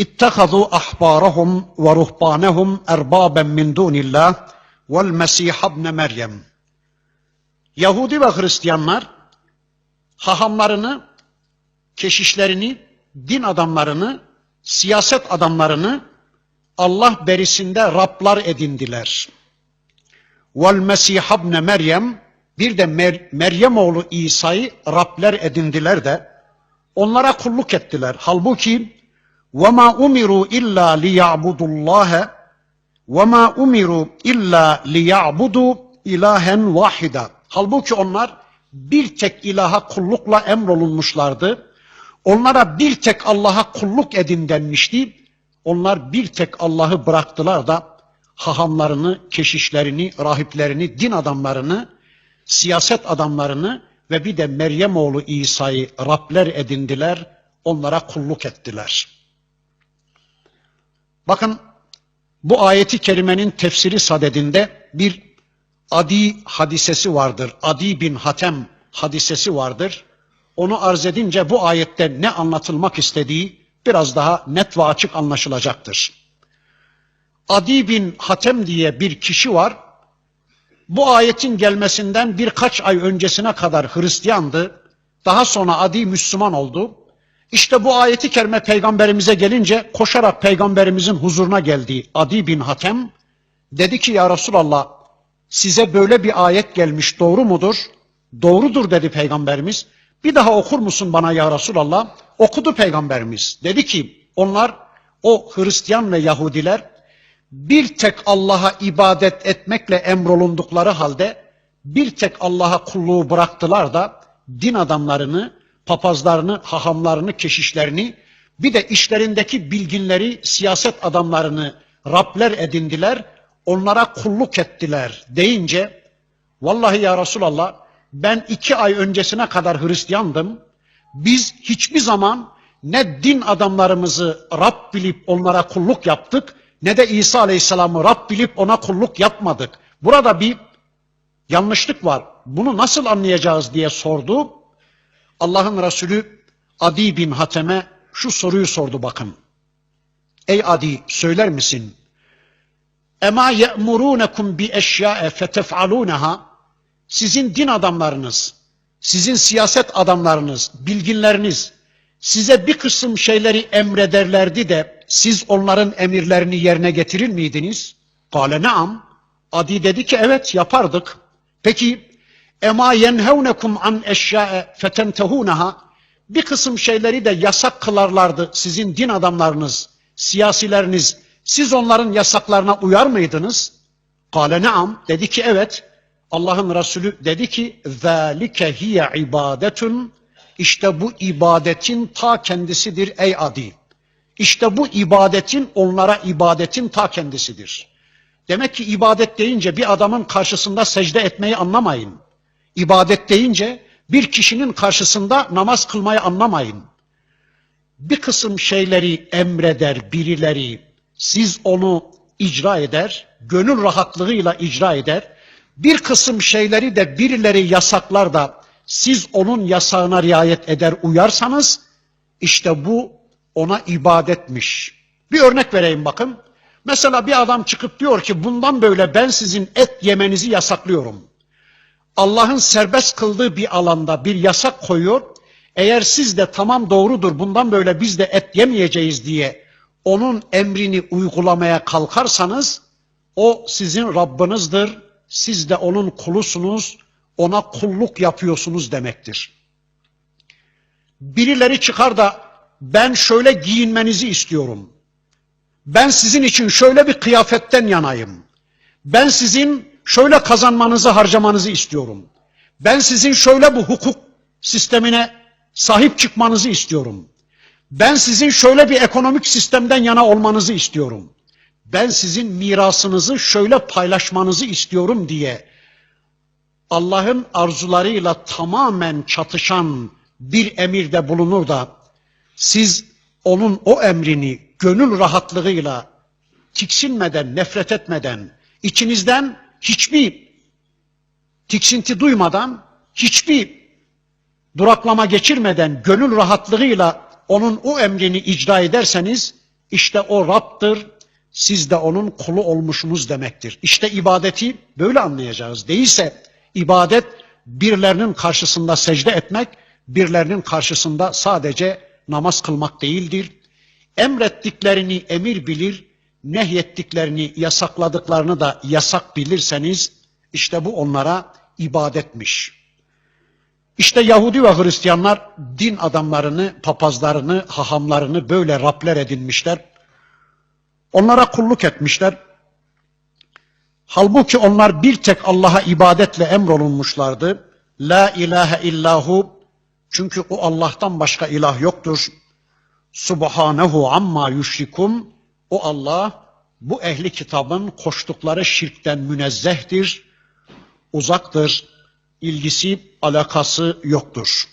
اتخذوا أحبارهم ورهبانهم أربابا من دون الله والمسيح ابن Meryem. Yahudi ve Hristiyanlar hahamlarını, keşişlerini, din adamlarını, siyaset adamlarını Allah berisinde Rablar edindiler. Vel Mesih ibn Meryem bir de Mer Meryem oğlu İsa'yı Rabler edindiler de onlara kulluk ettiler. Halbuki وَمَا اُمِرُوا اِلَّا لِيَعْبُدُوا اللّٰهَ وَمَا اُمِرُوا اِلَّا لِيَعْبُدُوا ilahen vahida. Halbuki onlar bir tek ilaha kullukla emrolunmuşlardı. Onlara bir tek Allah'a kulluk edin denmişti. Onlar bir tek Allah'ı bıraktılar da hahamlarını, keşişlerini, rahiplerini, din adamlarını, siyaset adamlarını ve bir de Meryem oğlu İsa'yı Rabler edindiler, onlara kulluk ettiler. Bakın bu ayeti kerimenin tefsiri sadedinde bir Adi hadisesi vardır. Adi bin Hatem hadisesi vardır. Onu arz edince bu ayette ne anlatılmak istediği biraz daha net ve açık anlaşılacaktır. Adi bin Hatem diye bir kişi var. Bu ayetin gelmesinden birkaç ay öncesine kadar Hristiyandı. Daha sonra Adi Müslüman oldu. İşte bu ayeti kerime peygamberimize gelince koşarak peygamberimizin huzuruna geldi Adi bin Hatem. Dedi ki ya Resulallah size böyle bir ayet gelmiş doğru mudur? Doğrudur dedi peygamberimiz. Bir daha okur musun bana ya Resulallah? Okudu peygamberimiz. Dedi ki onlar o Hristiyan ve Yahudiler bir tek Allah'a ibadet etmekle emrolundukları halde bir tek Allah'a kulluğu bıraktılar da din adamlarını, papazlarını, hahamlarını, keşişlerini bir de işlerindeki bilginleri, siyaset adamlarını Rabler edindiler, onlara kulluk ettiler deyince vallahi ya Resulallah ben iki ay öncesine kadar Hristiyandım. Biz hiçbir zaman ne din adamlarımızı Rab bilip onlara kulluk yaptık ne de İsa Aleyhisselam'ı Rab bilip ona kulluk yapmadık. Burada bir yanlışlık var. Bunu nasıl anlayacağız diye sordu. Allah'ın Resulü Adi bin Hatem'e şu soruyu sordu bakın. Ey Adi söyler misin? Ema ye'murunekum bi eşya'e fetef'aluneha sizin din adamlarınız, sizin siyaset adamlarınız, bilginleriniz size bir kısım şeyleri emrederlerdi de siz onların emirlerini yerine getirir miydiniz? Kale naam. Adi dedi ki evet yapardık. Peki ema yenhevnekum an eşya'e fetentehunaha bir kısım şeyleri de yasak kılarlardı sizin din adamlarınız, siyasileriniz. Siz onların yasaklarına uyar mıydınız? Kale naam. Dedi ki evet. Allah'ın Resulü dedi ki zâlike hiye ibadetun işte bu ibadetin ta kendisidir ey adi. İşte bu ibadetin onlara ibadetin ta kendisidir. Demek ki ibadet deyince bir adamın karşısında secde etmeyi anlamayın. İbadet deyince bir kişinin karşısında namaz kılmayı anlamayın. Bir kısım şeyleri emreder birileri, siz onu icra eder, gönül rahatlığıyla icra eder. Bir kısım şeyleri de birileri yasaklar da siz onun yasağına riayet eder uyarsanız işte bu ona ibadetmiş. Bir örnek vereyim bakın. Mesela bir adam çıkıp diyor ki bundan böyle ben sizin et yemenizi yasaklıyorum. Allah'ın serbest kıldığı bir alanda bir yasak koyuyor. Eğer siz de tamam doğrudur bundan böyle biz de et yemeyeceğiz diye onun emrini uygulamaya kalkarsanız o sizin Rabbinizdir. Siz de onun kulusunuz ona kulluk yapıyorsunuz demektir. Birileri çıkar da ben şöyle giyinmenizi istiyorum. Ben sizin için şöyle bir kıyafetten yanayım. Ben sizin şöyle kazanmanızı harcamanızı istiyorum. Ben sizin şöyle bu hukuk sistemine sahip çıkmanızı istiyorum. Ben sizin şöyle bir ekonomik sistemden yana olmanızı istiyorum. Ben sizin mirasınızı şöyle paylaşmanızı istiyorum diye Allah'ın arzularıyla tamamen çatışan bir emirde bulunur da siz onun o emrini gönül rahatlığıyla tiksinmeden, nefret etmeden, içinizden hiçbir tiksinti duymadan, hiçbir duraklama geçirmeden gönül rahatlığıyla onun o emrini icra ederseniz İşte o Rab'dır, siz de onun kulu olmuşsunuz demektir. İşte ibadeti böyle anlayacağız. Değilse ibadet birilerinin karşısında secde etmek, birilerinin karşısında sadece namaz kılmak değildir. Emrettiklerini emir bilir, nehyettiklerini, yasakladıklarını da yasak bilirseniz işte bu onlara ibadetmiş. İşte Yahudi ve Hristiyanlar din adamlarını, papazlarını, hahamlarını böyle Rabler edinmişler. Onlara kulluk etmişler. Halbuki onlar bir tek Allah'a ibadetle emrolunmuşlardı. La ilahe illahu çünkü o Allah'tan başka ilah yoktur. Subhanehu amma yüşrikum o Allah bu ehli kitabın koştukları şirkten münezzehtir, uzaktır, ilgisi, alakası yoktur.